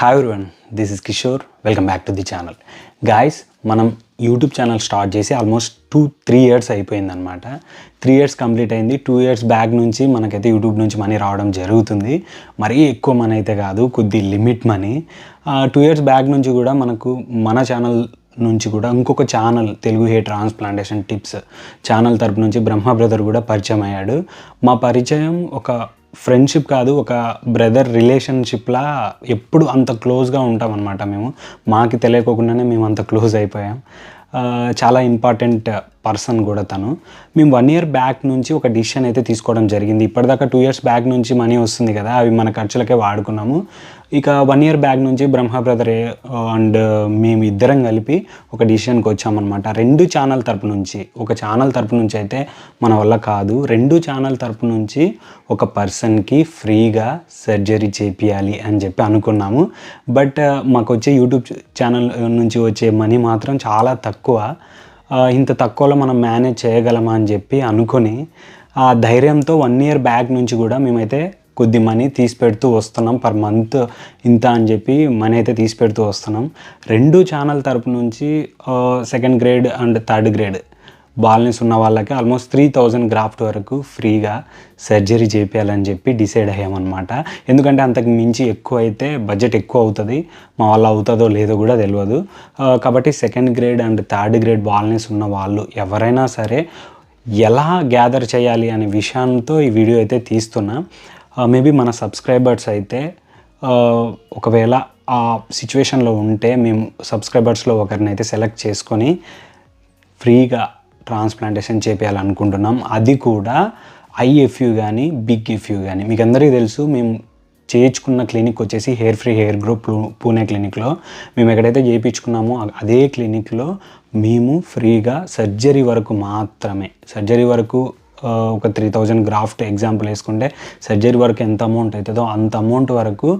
Hi one this is Kishore welcome back to the channel guys మనం YouTube channel start చేసి almost two three years అయిపోయిందనమాట three years complete అయింది. Two years back నుంచి మనకైతే YouTube నుంచి money రావడం జరుగుతుంది. మరీ ఎక్కువ మనీ అయితే కాదు కొద్ది limit money two years back నుంచి కూడా మనకు మన ఛానల్ నుంచి కూడా ఇంకొక channel Telugu hair transplantation tips channel తరపు నుంచి బ్రహ్మ బ్రదర్ కూడా పరిచయం అయ్యాడు. మా పరిచయం ఒక ఫ్రెండ్షిప్ కాదు ఒక బ్రదర్ రిలేషన్షిప్లా ఎప్పుడు అంత క్లోజ్గా ఉంటాం అనమాట మేము. మాకు తెలియకోకుండానే మేము అంత క్లోజ్ అయిపోయాం. చాలా ఇంపార్టెంట్ పర్సన్ కూడా తను. మేము వన్ ఇయర్ బ్యాక్ నుంచి ఒక డిసిషన్ అయితే తీసుకోవడం జరిగింది. ఇప్పటిదాకా టూ ఇయర్స్ బ్యాక్ నుంచి మనీ వస్తుంది కదా అవి మన ఖర్చులకే వాడుకున్నాము. ఇక వన్ ఇయర్ బ్యాక్ నుంచి బ్రహ్మ బ్రదర్ అండ్ మేము ఇద్దరం కలిపి ఒక డిసిషన్కి వచ్చామన్నమాట. రెండు ఛానల్ తరపు నుంచి ఒక ఛానల్ తరపు నుంచి అయితే మన వల్ల కాదు. రెండు ఛానల్ తరపు నుంచి ఒక పర్సన్కి ఫ్రీగా సర్జరీ చేపియాలి అని చెప్పి అనుకున్నాము. బట్ uh, మాకు వచ్చే యూట్యూబ్ ఛానల్ నుంచి వచ్చే మనీ మాత్రం చాలా తక్కువ. ఇంత తక్కువలో మనం మేనేజ్ చేయగలమా అని చెప్పి అనుకొని ఆ ధైర్యంతో వన్ ఇయర్ బ్యాక్ నుంచి కూడా మేమైతే కొద్ది మనీ తీసి పెడుతూ వస్తున్నాం పర్ మంత్ ఇంత అని చెప్పి మనీ అయితే తీసి పెడుతూ వస్తున్నాం. రెండు ఛానల్ తరపు నుంచి second grade and third grade baldness ఉన్న వాళ్ళకి ఆల్మోస్ట్ త్రీ థౌజండ్ గ్రాఫ్ట్ వరకు ఫ్రీగా సర్జరీ చేపించాలని చెప్పి డిసైడ్ అయ్యామన్నమాట. ఎందుకంటే అంతకు మించి ఎక్కువ అయితే బడ్జెట్ ఎక్కువ అవుతుంది. మా వాళ్ళు అవుతుందో లేదో కూడా తెలియదు కాబట్టి second grade and third grade baldness ఉన్న వాళ్ళు ఎవరైనా సరే ఎలా గ్యాదర్ చేయాలి అనే విషయంతో ఈ వీడియో అయితే తీస్తున్నా. మేబీ మన సబ్స్క్రైబర్స్ అయితే ఒకవేళ ఆ సిచ్యువేషన్లో ఉంటే మేము సబ్స్క్రైబర్స్లో ఒకరిని అయితే సెలెక్ట్ చేసుకొని ఫ్రీగా ట్రాన్స్ప్లాంటేషన్ చేపించాలనుకుంటున్నాం అది కూడా ఐఎఫ్యూ కానీ బిగ్ ఎఫ్యూ కానీ మీకు అందరికీ తెలుసు మేము చేయించుకున్న క్లినిక్ వచ్చేసి hair free hair grow Pune క్లినిక్లో. మేము ఎక్కడైతే చేయించుకున్నామో అదే క్లినిక్లో మేము ఫ్రీగా సర్జరీ వరకు మాత్రమే. సర్జరీ వరకు ఒక త్రీ థౌజండ్ గ్రాఫ్ట్ ఎగ్జాంపుల్ వేసుకుంటే సర్జరీ వరకు ఎంత అమౌంట్ అవుతుందో అంత అమౌంట్ వరకు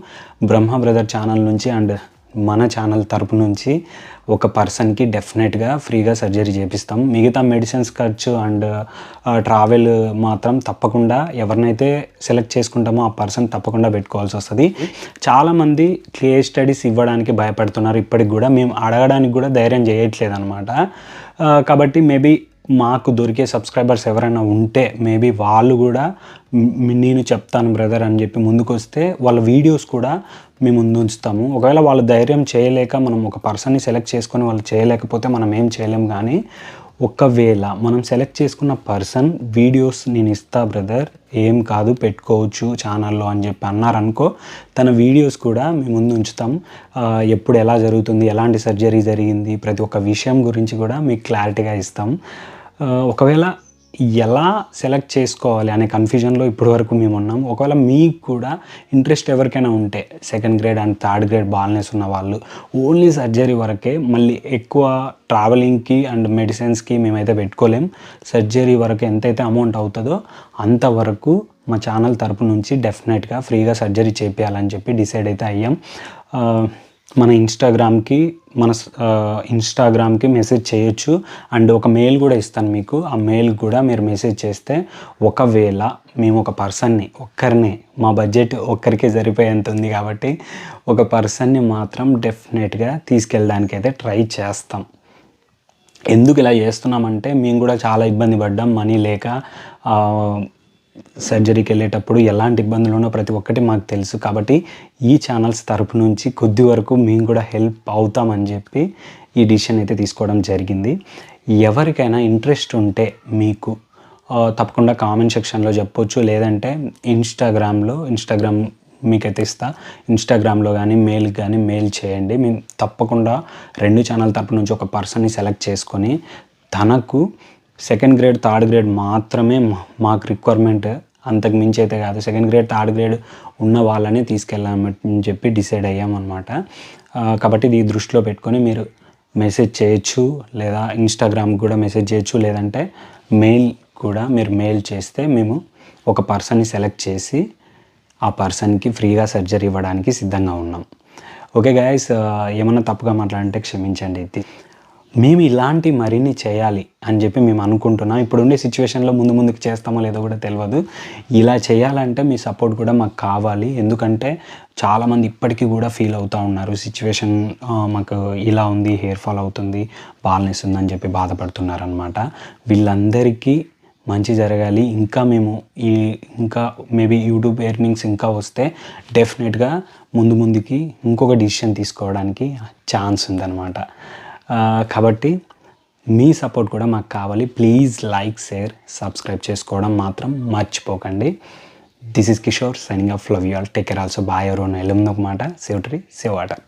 బ్రహ్మ బ్రదర్ ఛానల్ నుంచి అండ్ మన ఛానల్ తరపు నుంచి ఒక పర్సన్కి డెఫినెట్గా ఫ్రీగా సర్జరీ చేపిస్తాం. మిగతా మెడిసిన్స్ ఖర్చు అండ్ ట్రావెల్ మాత్రం తప్పకుండా ఎవరినైతే సెలెక్ట్ చేసుకుంటామో ఆ పర్సన్ తప్పకుండా పెట్టుకోవాల్సి వస్తుంది. చాలామంది క్లియర్ స్టడీస్ ఇవ్వడానికి భయపడుతున్నారు. ఇప్పటికి కూడా మేము అడగడానికి కూడా ధైర్యం చేయట్లేదు అనమాట కాబట్టి మేబీ మాకు దొరికే సబ్స్క్రైబర్స్ ఎవరైనా ఉంటే మేబీ వాళ్ళు కూడా నేను చెప్తాను బ్రదర్ అని చెప్పి ముందుకు వస్తే వాళ్ళ వీడియోస్ కూడా మేము ముందు ఉంచుతాము. ఒకవేళ వాళ్ళు ధైర్యం చేయలేక మనం ఒక పర్సన్ని సెలెక్ట్ చేసుకొని వాళ్ళు చేయలేకపోతే మనం ఏం చేయలేం కానీ ఒకవేళ మనం సెలెక్ట్ చేసుకున్న పర్సన్ వీడియోస్ నేను ఇస్తా బ్రదర్ ఏం కాదు పెట్టుకోవచ్చు ఛానల్లో అని చెప్పి అన్నారనుకో తన వీడియోస్ కూడా మేము ముందు ఉంచుతాం. ఎప్పుడు ఎలా జరుగుతుంది ఎలాంటి సర్జరీ జరిగింది ప్రతి ఒక్క విషయం గురించి కూడా మీకు క్లారిటీగా ఇస్తాం. ఒకవేళ ఎలా సెలెక్ట్ చేసుకోవాలి అనే కన్ఫ్యూజన్లో ఇప్పటి వరకు మేము ఉన్నాం ఒకవేళ మీకు కూడా ఇంట్రెస్ట్ ఎవరికైనా ఉంటే second grade and third grade baldness ఉన్న వాళ్ళు ఓన్లీ సర్జరీ వరకే మళ్ళీ ఎక్కువ ట్రావెలింగ్కి అండ్ మెడిసిన్స్కి మేమైతే పెట్టుకోలేం. సర్జరీ వరకు ఎంతైతే అమౌంట్ అవుతుందో అంతవరకు మా ఛానల్ తరపు నుంచి డెఫినెట్గా ఫ్రీగా సర్జరీ చేపించాలని చెప్పి డిసైడ్ అయితే అయ్యాం. మన ఇన్స్టాగ్రామ్కి మన ఇన్స్టాగ్రామ్కి మెసేజ్ చేయొచ్చు. అండ్ ఒక మెయిల్ కూడా ఇస్తాను మీకు. ఆ మెయిల్ కూడా మీరు మెసేజ్ చేస్తే ఒకవేళ మేము ఒక పర్సన్ని ఒక్కరిని మా బడ్జెట్ ఒక్కరికే సరిపోయేంత ఉంది కాబట్టి ఒక పర్సన్ని మాత్రం డెఫినెట్గా తీసుకెళ్ళడానికి అయితే ట్రై చేస్తాం. ఎందుకు ఇలా చేస్తున్నామంటే మేము కూడా చాలా ఇబ్బంది పడ్డాం. మనీ లేక సర్జరీకి వెళ్ళేటప్పుడు ఎలాంటి ఇబ్బందులు ప్రతి ఒక్కటి మాకు తెలుసు. కాబట్టి ఈ ఛానల్స్ తరపు నుంచి కొద్ది వరకు మేము కూడా హెల్ప్ అవుతామని చెప్పి ఈ డిసిషన్ అయితే తీసుకోవడం జరిగింది. ఎవరికైనా ఇంట్రెస్ట్ ఉంటే మీకు తప్పకుండా కామెంట్ సెక్షన్లో చెప్పొచ్చు. లేదంటే ఇన్స్టాగ్రామ్లో ఇన్స్టాగ్రామ్ మీకైతే ఇస్తా. ఇన్స్టాగ్రామ్లో కానీ మెయిల్ కానీ మెయిల్ చేయండి. మేము తప్పకుండా రెండు ఛానల్ తరపు నుంచి ఒక పర్సన్ని సెలెక్ట్ చేసుకొని తనకు సెకండ్ గ్రేడ్ థర్డ్ గ్రేడ్ మాత్రమే మాకు రిక్వైర్మెంట్ అంతకు మించి అయితే కాదు. సెకండ్ గ్రేడ్ థర్డ్ గ్రేడ్ ఉన్న వాళ్ళని తీసుకెళ్ళామని చెప్పి డిసైడ్ అయ్యామన్నమాట. కాబట్టి ఇది దృష్టిలో పెట్టుకొని మీరు మెసేజ్ చేయొచ్చు లేదా ఇన్స్టాగ్రామ్ కూడా మెసేజ్ చేయొచ్చు. లేదంటే మెయిల్ కూడా మీరు మెయిల్ చేస్తే మేము ఒక పర్సన్ని సెలెక్ట్ చేసి ఆ పర్సన్కి ఫ్రీగా సర్జరీ ఇవ్వడానికి సిద్ధంగా ఉన్నాం. ఓకే గాయస్ ఏమన్నా తప్పుగా మాట్లాడంటే క్షమించండి. ఇది మేము ఇలాంటి మరిన్ని చేయాలి అని చెప్పి మేము అనుకుంటున్నాం. ఇప్పుడు ఉండే సిచ్యువేషన్లో ముందు ముందుకు చేస్తామో లేదో కూడా తెలియదు ఇలా చేయాలంటే మీ సపోర్ట్ కూడా మాకు కావాలి. ఎందుకంటే చాలామంది ఇప్పటికీ కూడా ఫీల్ అవుతూ ఉన్నారు. సిచ్యువేషన్ మాకు ఇలా ఉంది హెయిర్ ఫాల్ అవుతుంది బాల్నెస్ ఉందని చెప్పి బాధపడుతున్నారు అనమాట వీళ్ళందరికీ మంచి జరగాలి. ఇంకా మేము ఈ ఇంకా మేబీ యూట్యూబ్ ఎర్నింగ్స్ ఇంకా వస్తే డెఫినెట్గా ముందు ముందుకి ఇంకొక డిసిషన్ తీసుకోవడానికి ఛాన్స్ ఉందన్నమాట. కాబట్టి మీ సపోర్ట్ కూడా మాకు కావాలి. ప్లీజ్ లైక్ షేర్ సబ్స్క్రైబ్ చేసుకోవడం మాత్రం మర్చిపోకండి. This is Kishore signing off love you all take care also bye ఎవరు ఎల్లుందొక మాట సేవ్ ట్రీ సేవ్ వాటర్